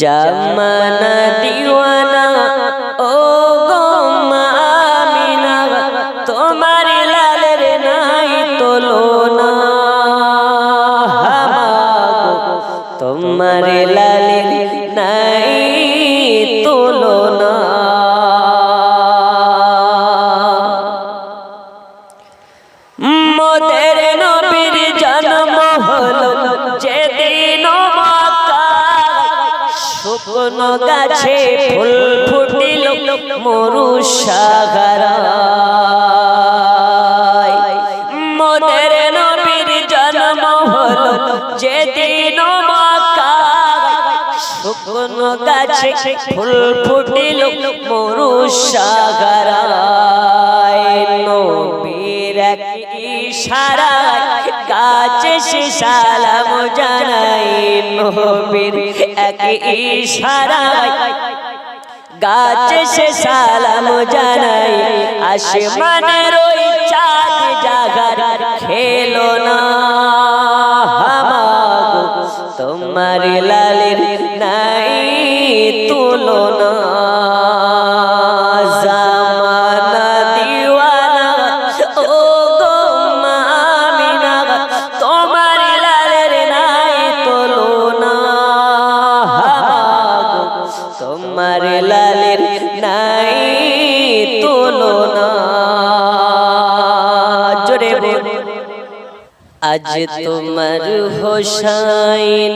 জামানা দিওয়ানা ও গো মামিনা তোমার লালের নাই তোলনা। হামাগো, তোমার লালের নাই তোলনা। মোদের নবীর জন্ম হলো শুকনো গাছে ফুল ফুটিল মরু সাগরায় মোদের নবীর জন্ম হলো যেদিন শুকনো গাছে ফুল ফুটিল মরু সাগরায় নবীর এক ইশারায় গাছে সে সালাম জানাই নবীর ইশারায় গাছে সে সালাম জানাই আসমানের ওই চাঁদ জাগার খেলো না। তোমার লালের আজ তোমার হোসাইন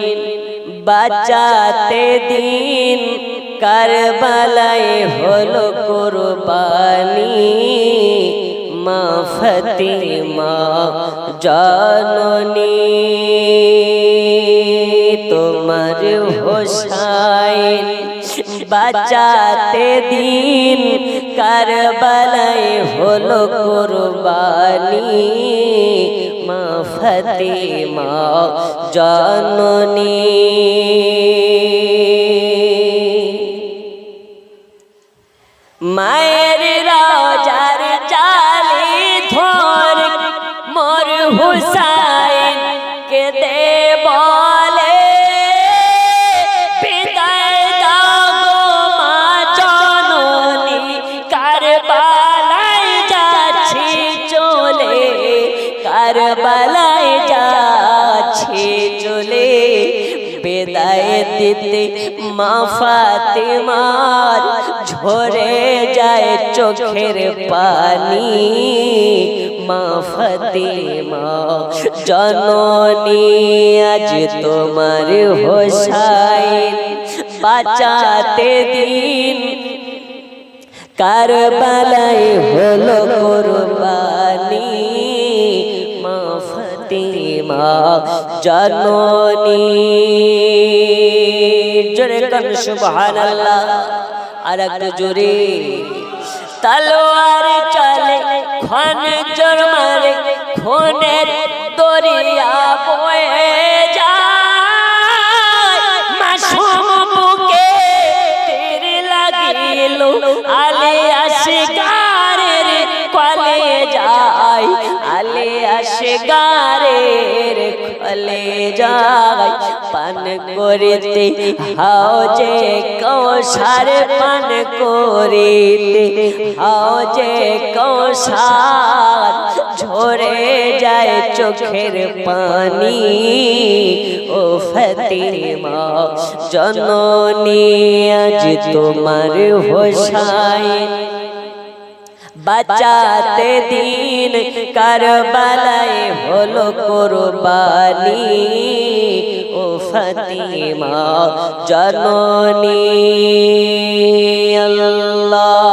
বাঁচাতে দিন কারবালায় হলো কোরবানি। মা ফতিমা জননী। তোমার হোসাইন বাঁচাতে দিন কারবালায় হলো কোরবানি। মা ফতিমা জননী। মায়ের দিতে মা ফাতেমার ঝরে যায় চোখের পানি। মা ফাতেমা, জননী, আজ তোমার হোসাইন, বাঁচাতে দিন। কারবালায় হলো কোরবানি। ফতিমা জননী। জোরে কন সুবহানাল্লাহ আর একটু জোরে। তলোয়ার চলে খন জোর মারে খনের দরিয়া বয়ে আলে আসে গারের কলে যায়, পান করিতে হাও যে কৌশার পান করিতে হাও যে কৌশার ঝরে যায় চোখের পানি। ও ফতিমা, জননী, আজ তোমার হোসাইন। বাঁচাতে দিন কারবালায় হলো কোরবানি। ও ফতিমা জননী আল্লাহ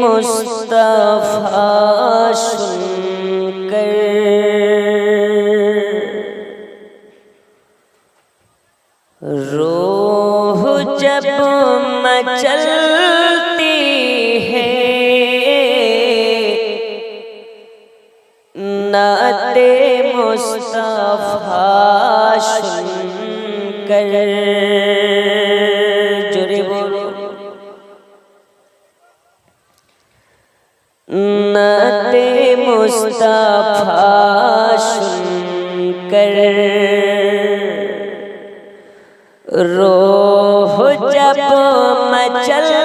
মুস্তফা নাতে মুস্তফা সুনকর জোরে বলো। নাতে মুস্তফা সুনকর রোহ জব মচল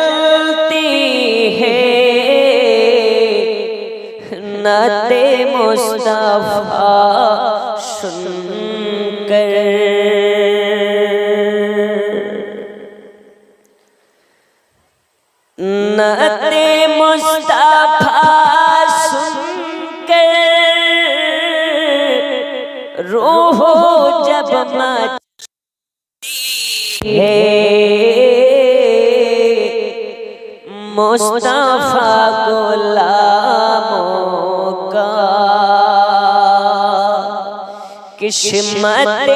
সুন্নতে মুস্তফা সুনকর নতে মুস্তফা সুনকর রোহ জব মচি হে মুস্তফা গোলা किस्मत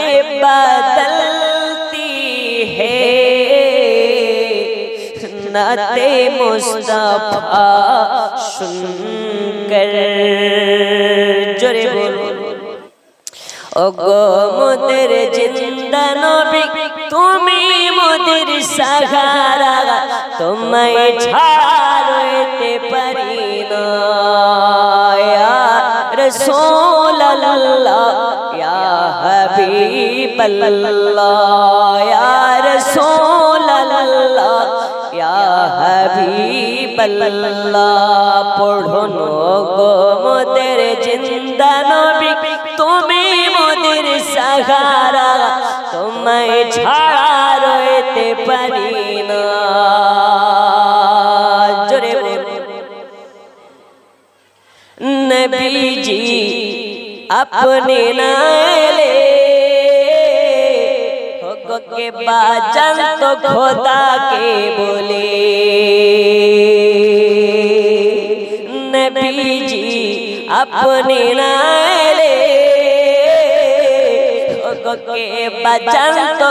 बदलती है नाते मुस्तफा सुनकर जोरे बोलो ओगो मुदर जिंदा नबी तुम्हें मुदर सहारा तुम्हें छाड़ते परिना حبیب اللہ یا رسول اللہ یا حبیب اللہ پڑھو گو مدر جندہ نبی تمہیں مدر سہارا تمہیں چھڑا رویتے پرینا جرے نبی جی اپنے نائے কে বাজান তো বলে। নবীজি আপনি নাইলে কে বাজান তো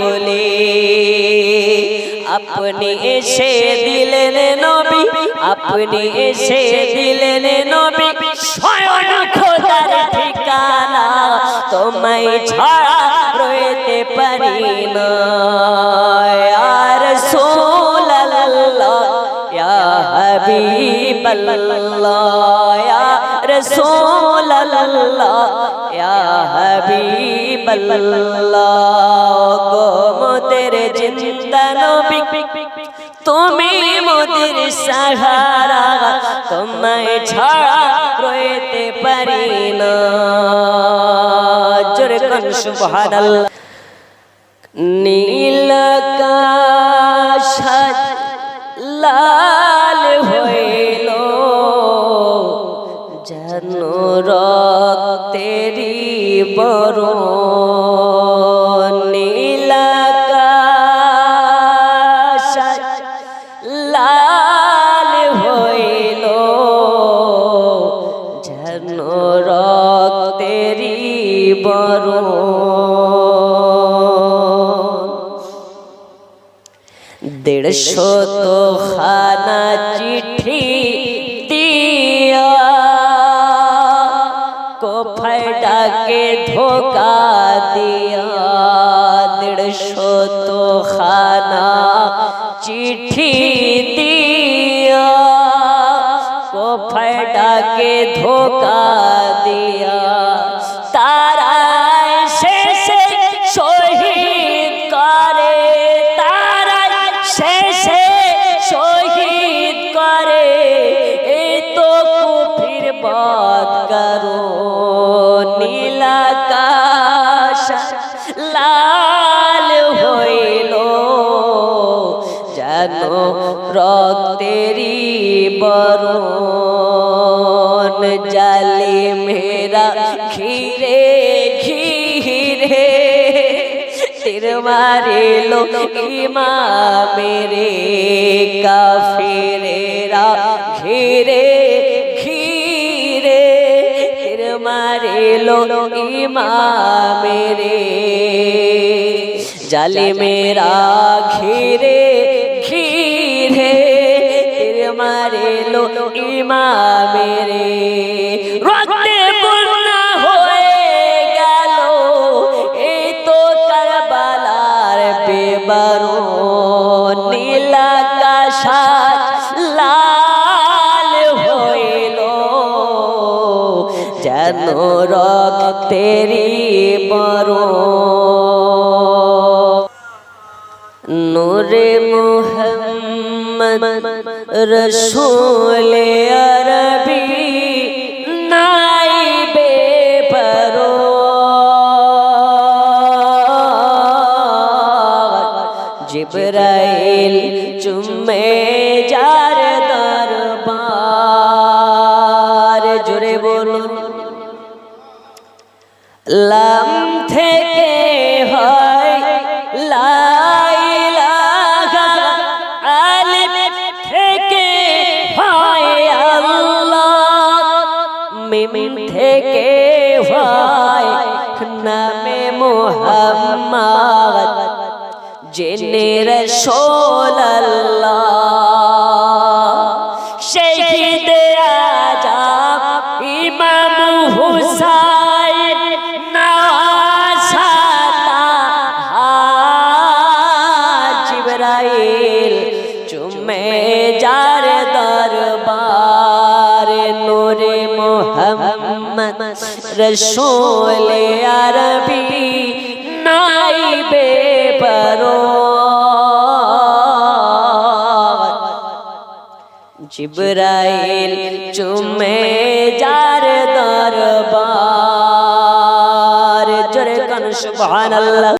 বলে। আপনি এসে দিলেন নবী, আপনি এসে দিলেন নবী। স্বয়ং খোদার ঠিকানা তোমায় পারি না আর সোল্লাহ ইয়া হাবিবাল্লাহ, ইয়া রাসূলুল্লাহ, ইয়া হাবিবাল্লাহ। গো মোদের জিন্দা নবী, তুমি মোদের সাহারা, তোমায় ছাড়া রইতে পারি না। জোরে কোন সুবহানাল্লাহ। নীল লাল হইল। যেন রক্তেরি বড় দেড়শো তো খানা চিঠি দিয়া কোফায় ধোকা দিয়া দেড়শো তো খানা চিঠি দিয়া কোফায় ডাকে ধোকা দিয়া নীলাকাশ লাল হইল। যেন রক্তেরি বরণ জালি মেরা ঘিরে ঘিরে। তীর মারিলো ইমা মেরে কাফিরেরা, ঘিরে তীর এলো ইমা মেরে জালি মেরা ঘিরে ঘিরে তীর মারিলো ইমা মেরে রক্তে তেরি বড় নূরে মোহাম্মদ রসুল আরবি নাইবে লাম থেকে হয় লাইলাহা আলিফ থেকে হয় আল্লাহ। মিম থেকে হয় নামে মোহাম্মদ, জেনে শহীদ মোহাম্মদ রসূল আরবি নাইবে পরো জিবরাইল চুমে যার দরবার জোরে কান সুবহানাল্লাহ।